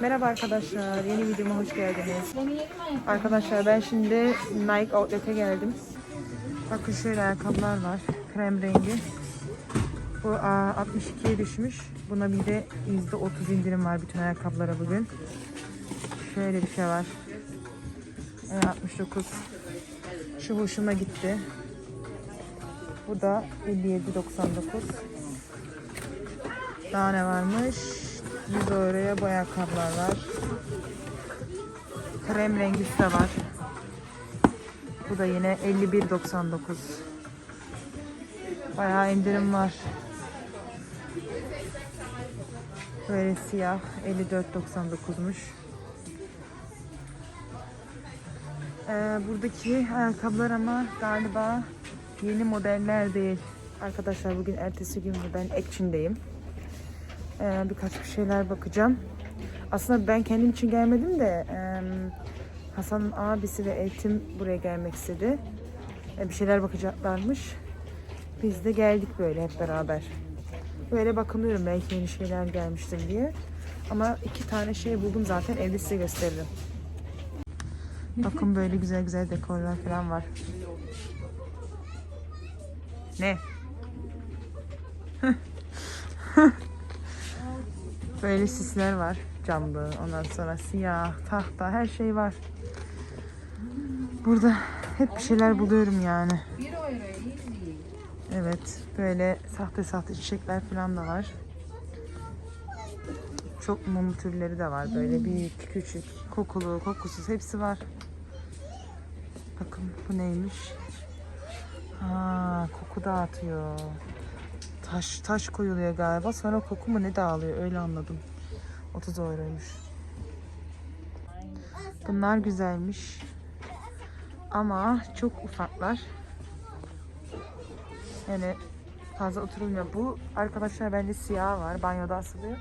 Merhaba arkadaşlar, yeni videoma hoş geldiniz. Arkadaşlar ben şimdi Nike Outlet'e geldim. Bakın şöyle ayakkabılar var, krem rengi. Bu aa, 62'ye düşmüş. Buna bir de %30 indirim var bütün ayakkabılara bugün. Şöyle bir şey var. Ee, 69. Şu hoşuma gitti. Bu da 57.99. Daha ne varmış? 100 euroya bu ayakkabılar var. Krem rengisi de var. Bu da yine 51.99. Bayağı indirim var. Böyle siyah 54.99'muş. Ee, buradaki ayakkabılar ama galiba yeni modeller değil. Arkadaşlar bugün ertesi gün ben Ekçin'deyim. Ee, birkaç bir şeyler bakacağım. Aslında ben kendim için gelmedim de e, Hasan'ın abisi ve Eltim buraya gelmek istedi. E, bir şeyler bakacaklarmış. Biz de geldik böyle hep beraber. Böyle bakınıyorum belki yeni şeyler gelmiştir diye. Ama iki tane şey buldum zaten evde size gösteririm. Bakın böyle güzel güzel dekorlar falan var. Ne? Böyle sisler var. Camlı, ondan sonra siyah, tahta, her şey var. Burada hep bir şeyler buluyorum yani. Evet, böyle sahte sahte çiçekler falan da var. Çok mum türleri de var böyle büyük, küçük, kokulu, kokusuz hepsi var. Bakın bu neymiş? Ha, koku dağıtıyor. Taş taş koyuluyor galiba. Sonra koku mu ne dağılıyor öyle anladım. 30 euroymuş. Bunlar güzelmiş. Ama çok ufaklar. Yani fazla oturulmuyor. Bu arkadaşlar bende siyah var. Banyoda asılıyor.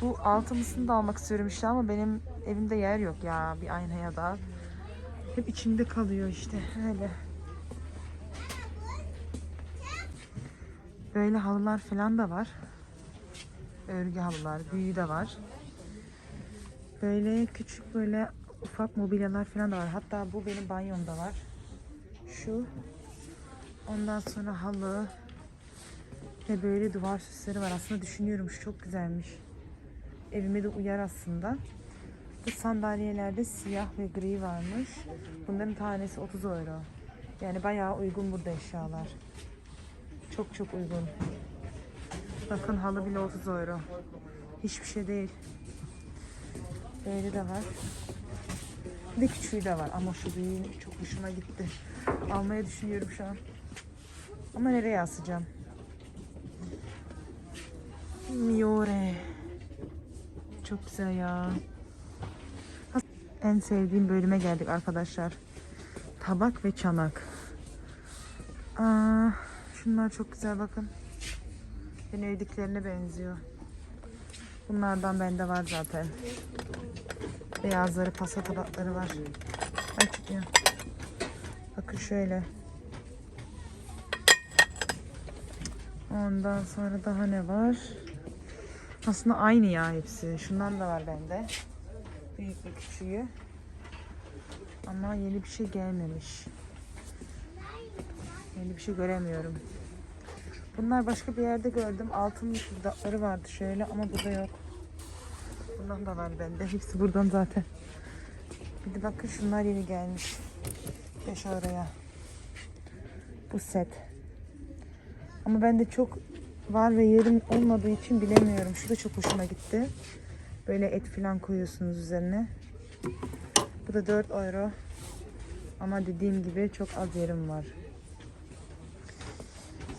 Bu altımısını da almak istiyorum işte ama benim evimde yer yok ya bir aynaya da. Hep içimde kalıyor işte öyle. Böyle halılar falan da var. Örgü halılar, büyüğü de var. Böyle küçük böyle ufak mobilyalar falan da var. Hatta bu benim banyomda var. Şu. Ondan sonra halı. Ve böyle duvar süsleri var. Aslında düşünüyorum şu çok güzelmiş. Evime de uyar aslında. Bu sandalyelerde siyah ve gri varmış. Bunların tanesi 30 euro. Yani bayağı uygun burada eşyalar. Çok çok uygun. Bakın halı bile 30 euro. Hiçbir şey değil. Böyle de var. Bir küçüğü de var ama şu büyüğü çok hoşuma gitti. Almayı düşünüyorum şu an. Ama nereye asacağım? Miore. Çok güzel ya. En sevdiğim bölüme geldik arkadaşlar. Tabak ve çanak. Aa, şunlar çok güzel bakın. Venediklerine benziyor. Bunlardan bende var zaten. Beyazları, pasta tabakları var. Ay. Bakın şöyle. Ondan sonra daha ne var? Aslında aynı ya hepsi. Şundan da var bende. Büyük ve küçüğü. Ama yeni bir şey gelmemiş. Yeni bir şey göremiyorum. Bunlar başka bir yerde gördüm. Altın fırdatları vardı şöyle ama burada yok. Bundan da var bende. Hepsi buradan zaten. Bir de bakın şunlar yeni gelmiş. 5 oraya. Bu set. Ama bende çok var ve yerim olmadığı için bilemiyorum. Şu da çok hoşuma gitti. Böyle et falan koyuyorsunuz üzerine. Bu da 4 euro. Ama dediğim gibi çok az yerim var.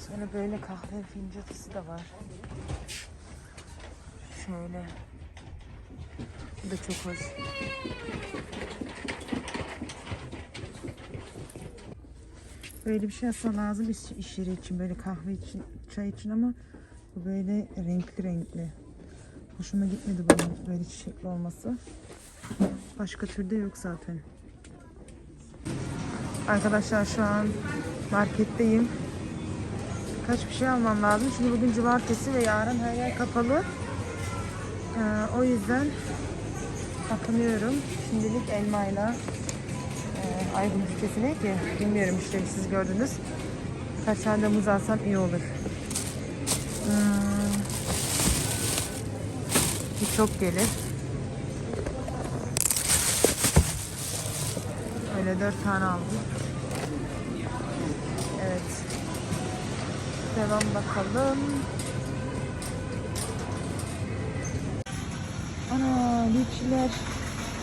Sonra böyle kahve fincanısı da var. Şöyle. Bu da çok hoş. Böyle bir şey aslında lazım iş, iş yeri için. Böyle kahve için, çay için ama bu böyle renkli renkli. Hoşuma gitmedi bunun böyle çiçekli olması. Başka türde yok zaten. Arkadaşlar şu an marketteyim. Kaç bir şey almam lazım. Çünkü bugün cumartesi ve yarın her yer kapalı. Ee, o yüzden Bakınıyorum. Şimdilik elmayla e, ay bunun Türkçesi ne ki? Bilmiyorum işte siz gördünüz. Kaç tane de muz alsam iyi olur. Hmm. Bu çok gelir. Öyle dört tane aldım. Evet. Devam bakalım. Ana liçiler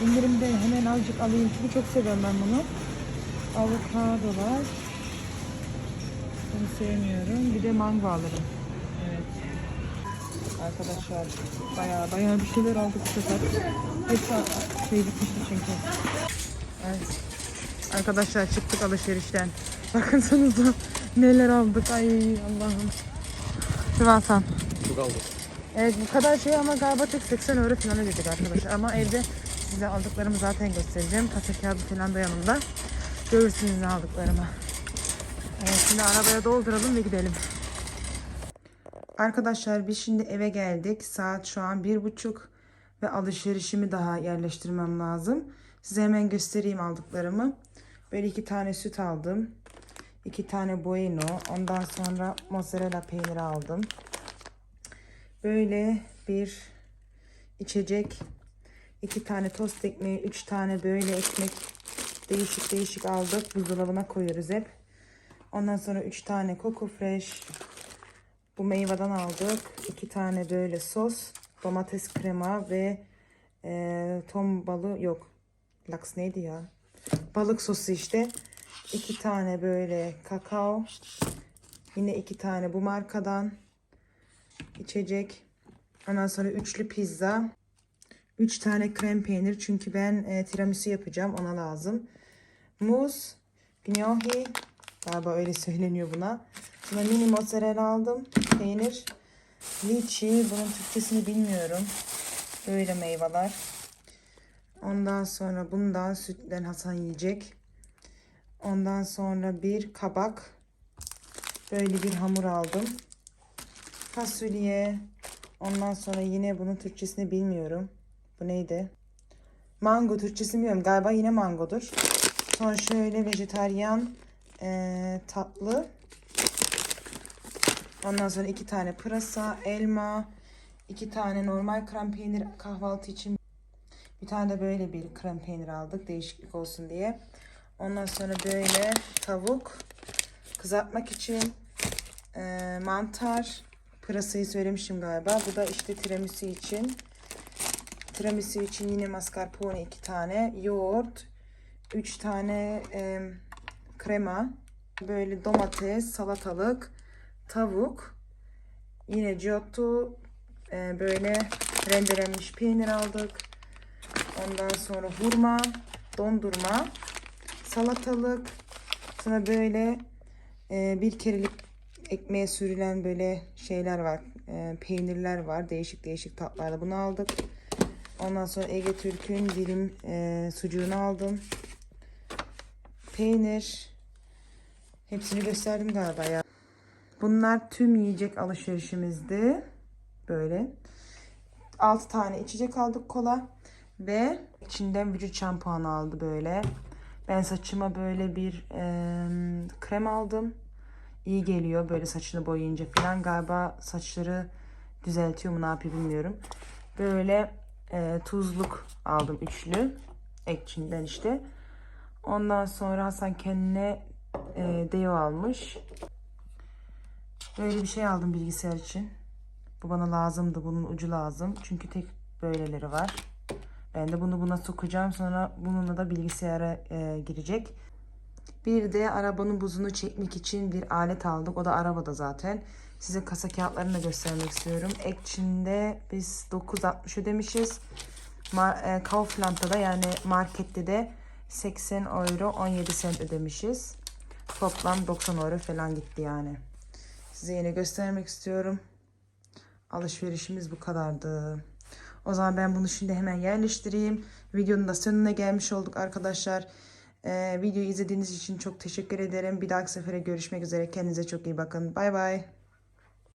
indirimde hemen azıcık alayım çünkü çok seviyorum ben bunu. Avokadolar. Bunu sevmiyorum. Bir de mango alırım. Evet. Arkadaşlar bayağı bayağı bir şeyler aldık bu sefer. Hepsi şey bitmişti çünkü. Evet. Arkadaşlar çıktık alışverişten. Bakınsanıza neler aldık. Ay Allah'ım. Şu Hasan. Çok aldım. Evet bu kadar şey ama galiba tek 80 euro falan ödedik arkadaşlar. Ama evde size aldıklarımı zaten göstereceğim. Kasa kağıdı falan da yanımda. Görürsünüz ne aldıklarımı. Evet şimdi arabaya dolduralım ve gidelim. Arkadaşlar biz şimdi eve geldik. Saat şu an bir buçuk ve alışverişimi daha yerleştirmem lazım. Size hemen göstereyim aldıklarımı. Böyle iki tane süt aldım. İki tane bueno. Ondan sonra mozzarella peyniri aldım. Böyle bir içecek. iki tane tost ekmeği, üç tane böyle ekmek değişik değişik aldık. Buzdolabına koyuyoruz hep. Ondan sonra üç tane Coco Fresh. Bu meyveden aldık. iki tane böyle sos. Domates krema ve e, ton balı yok. Laks neydi ya? Balık sosu işte. İki tane böyle kakao. Yine iki tane bu markadan içecek. Ondan sonra üçlü pizza. Üç tane krem peynir. Çünkü ben e, tiramisu yapacağım. Ona lazım. Muz. Gnocchi. Galiba öyle söyleniyor buna. Sonra mini mozzarella aldım. Peynir. Lychee. Bunun Türkçesini bilmiyorum. Böyle meyveler. Ondan sonra bundan sütten Hasan yiyecek. Ondan sonra bir kabak. Böyle bir hamur aldım fasulye. Ondan sonra yine bunun Türkçesini bilmiyorum. Bu neydi? Mango Türkçesini bilmiyorum. Galiba yine mangodur. Sonra şöyle vejetaryen eee, tatlı. Ondan sonra iki tane pırasa, elma, iki tane normal krem peynir kahvaltı için. Bir tane de böyle bir krem peynir aldık değişiklik olsun diye. Ondan sonra böyle tavuk kızartmak için eee, mantar, Pırasayı söylemişim galiba. Bu da işte tiramisu için. Tiramisu için yine mascarpone iki tane. Yoğurt. Üç tane e, krema. Böyle domates, salatalık, tavuk. Yine giotto. e, böyle rendelenmiş peynir aldık. Ondan sonra hurma, dondurma, salatalık. Sonra böyle e, bir kerelik ekmeğe sürülen böyle şeyler var. e, peynirler var. Değişik değişik tatlarda bunu aldık. Ondan sonra Ege Türk'ün dilim e, sucuğunu aldım. Peynir. Hepsini gösterdim galiba ya. Bunlar tüm yiyecek alışverişimizdi. Böyle. 6 tane içecek aldık kola. Ve içinden vücut şampuanı aldı böyle. Ben saçıma böyle bir e, krem aldım iyi geliyor böyle saçını boyayınca falan. Galiba saçları düzeltiyor mu ne yapıyor bilmiyorum. Böyle e, tuzluk aldım üçlü. Ekçinden işte. Ondan sonra Hasan kendine e, deo almış. Böyle bir şey aldım bilgisayar için. Bu bana lazımdı. Bunun ucu lazım. Çünkü tek böyleleri var. Ben de bunu buna sokacağım. Sonra bununla da bilgisayara e, girecek. Bir de arabanın buzunu çekmek için bir alet aldık. O da arabada zaten. Size kasa kağıtlarını da göstermek istiyorum. Ekçin'de biz 9.60 ödemişiz. Mar e, Kaufland'da da yani markette de 80 euro 17 sent ödemişiz. Toplam 90 euro falan gitti yani. Size yine göstermek istiyorum. Alışverişimiz bu kadardı. O zaman ben bunu şimdi hemen yerleştireyim. Videonun da sonuna gelmiş olduk arkadaşlar. Ee, videoyu izlediğiniz için çok teşekkür ederim. Bir dahaki sefere görüşmek üzere. Kendinize çok iyi bakın. Bay bay.